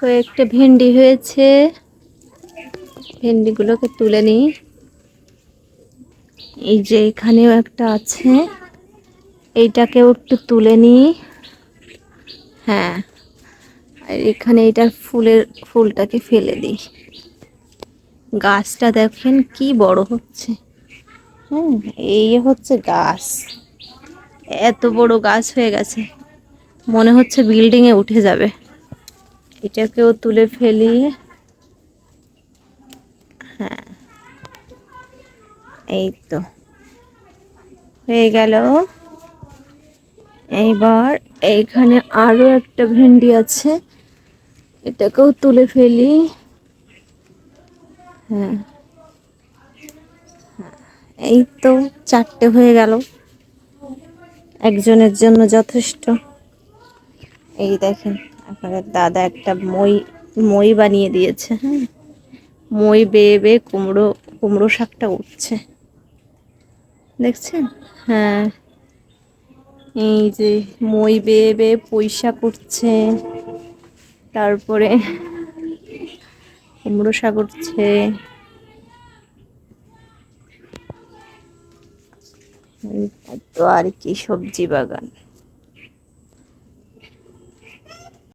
কয়েকটা ভেন্ডি হয়েছে। ভেন্ডিগুলোকে তুলে নিই। এই যে এখানেও একটা আছে। এইটাকেও একটু তুলে নিই। হ্যাঁ আর এখানে এটার ফুলের, ফুলটাকে ফেলে দিই। গাছটা দেখেন কি বড় হচ্ছে। হুম, এই হচ্ছে গাছ। এত বড় গাছ হয়ে গেছে। মনে হচ্ছে বিল্ডিংয়ে উঠে যাবে। এটাকেও তুলে ফেলি। হ্যাঁ। এই তো। হয়ে গেল। এইবার এইখানে আরও একটা ভেন্ডি আছে। এটাকেও তুলে ফেলি। হ্যাঁ। হ্যাঁ, এই তো চারটে হয়ে গেল। একজনের জন্য যথেষ্ট। এই দেখেন। আপনাদের দাদা একটা মই মই বানিয়ে দিয়েছে হ্যাঁ। মই বেয়ে বেয়ে কুমড়ো কুমড়ো শাকটা উঠছে। দেখছেন? হ্যাঁ। এই যে মই বেয়ে বেয়ে পয়সা করছে তারপরে কুমড়ো শাক উঠছে। আর কি সবজি বাগান।